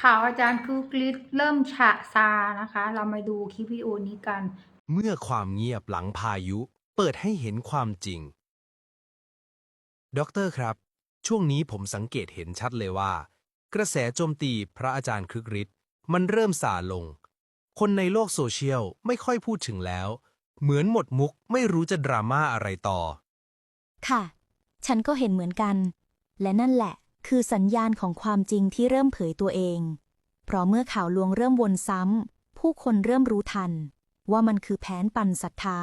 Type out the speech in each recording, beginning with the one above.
ข่าวอาจารย์คือกริดเริ่มฉะซานะคะ เรามาดูคลิปวิดีโอนี้กัน เมื่อความเงียบหลังพายุเปิดให้เห็นความจริง ด็อกเตอร์ครับ ช่วงนี้ผมสังเกตเห็นชัดเลยว่า กระแสโจมตีพระอาจารย์ครึกฤทธิ์มันเริ่มสาลง คนในโลกโซเชียลไม่ค่อยพูดถึงแล้ว เหมือนหมดมุกไม่รู้จะดราม่าอะไรต่อ ค่ะ ฉันก็เห็นเหมือนกัน และนั่นแหละ คือสัญญาณของความจริงที่เริ่มเผยตัวเอง เพราะเมื่อข่าวลวงเริ่มวนซ้ำ ผู้คนเริ่มรู้ทัน ว่ามันคือแผนปั่นศรัทธา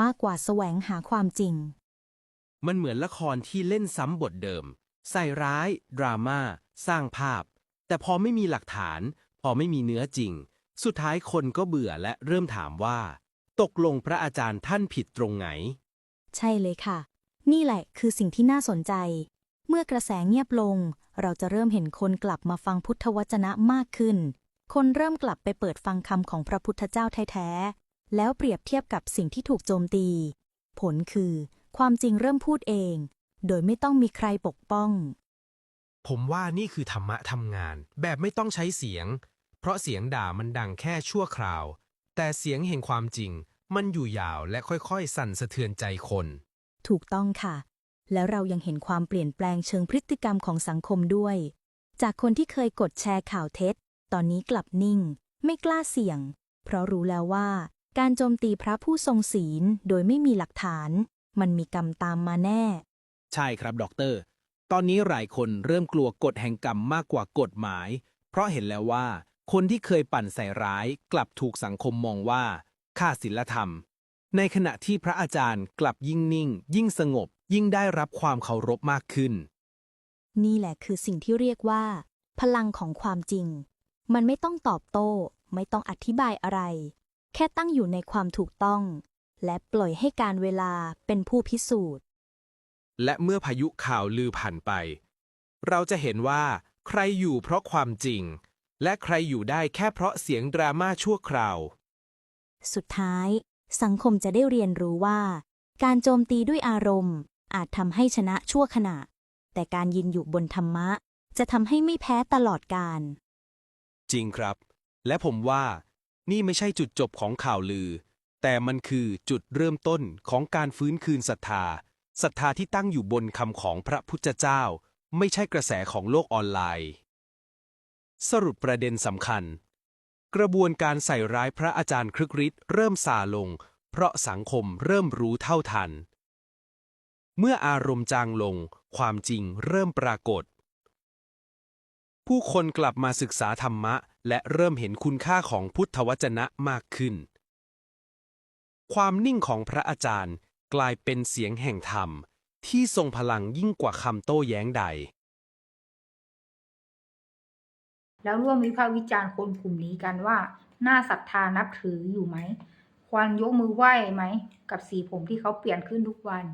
มากกว่าแสวงหาความจริง มันเหมือนละครที่เล่นซ้ำบทเดิม ใส่ร้าย ดราม่า สร้างภาพ แต่พอไม่มีหลักฐาน พอไม่มีเนื้อจริง สุดท้ายคนก็เบื่อและเริ่มถามว่า ตกลงพระอาจารย์ท่านผิดตรงไหน ใช่เลยค่ะ นี่แหละคือสิ่งที่น่าสนใจ เมื่อกระแสเงียบลง เราจะเริ่มเห็นคนกลับมาฟังพุทธวจนะมากขึ้น คนเริ่มกลับไปเปิดฟังคำของพระพุทธเจ้าแท้ๆ แล้วเปรียบเทียบกับสิ่งที่ถูกโจมตี ผลคือ ความจริงเริ่มพูดเอง โดยไม่ต้องมีใครปกป้อง ผมว่านี่คือธรรมะทำงาน แบบไม่ต้องใช้เสียง เพราะเสียงด่ามันดังแค่ชั่วคราว แต่เสียงแห่งความจริง มันอยู่ยาวและค่อยๆ สั่นสะเทือนใจคน ถูกต้องค่ะ แล้วเรายังเห็นความเปลี่ยนแปลงเชิงพฤติกรรมของสังคมด้วย จากคนที่เคยกดแชร์ข่าวเท็จ ตอนนี้กลับนิ่ง ไม่กล้าเสี่ยง เพราะรู้แล้วว่า การโจมตีพระผู้ทรงศีลโดยไม่มีหลักฐาน มันมีกรรมตามมาแน่ ใช่ครับด็อกเตอร์ตอนนี้หลายคนเริ่มกลัวกฎแห่งกรรมมากกว่ากฎหมาย เพราะเห็นแล้วว่า คนที่เคยปั่นใส่ร้าย กลับถูกสังคมมองว่าค่าศีลธรรม ในขณะที่พระอาจารย์กลับยิ่งนิ่ง ยิ่งสงบ ยิ่งได้รับความเคารพมากขึ้น นี่แหละคือสิ่งที่เรียกว่า พลังของความจริง มันไม่ต้องตอบโต้ ไม่ต้องอธิบายอะไร แค่ตั้งอยู่ในความถูกต้อง และปล่อยให้การเวลาเป็นผู้พิสูจน์ และเมื่อพายุข่าวลือผ่านไป เราจะเห็นว่า ใครอยู่เพราะความจริง และใครอยู่ได้แค่เพราะเสียงดราม่าชั่วคราว สุดท้าย สังคมจะได้เรียนรู้ว่า การโจมตีด้วยอารมณ์ อาจทำให้ชนะชั่วขณะ แต่การยืนอยู่บนธรรมะ จะทำให้ไม่แพ้ตลอดกาลจริงครับ และผมว่า นี่ไม่ใช่จุดจบของข่าวลือ แต่มันคือจุดเริ่มต้นของการฟื้นคืนศรัทธาศรัทธาที่ตั้งอยู่บนคำของพระพุทธเจ้า ไม่ใช่กระแสของโลกออนไลน์ สรุปประเด็นสำคัญ กระบวนการใส่ร้ายพระอาจารย์ครึกฤทธิ์เริ่มซาลง เพราะสังคมเริ่มรู้เท่าทัน เมื่ออารมณ์จางลง ความจริงเริ่มปรากฏ ผู้คนกลับมาศึกษาธรรมะ และเริ่มเห็นคุณค่าของพุทธวจนะมากขึ้น ความนิ่งของพระอาจารย์กลายเป็นเสียงแห่งธรรม ที่ทรงพลังยิ่งกว่าคำโต้แย้งใด แล้วร่วมวิพากษ์วิจารณ์คนกลุ่มนี้กันว่า น่าศรัทธานับถืออยู่ไหม ควรยกมือไหว้ไหม กับสีผมที่เขาเปลี่ยนขึ้นทุกวัน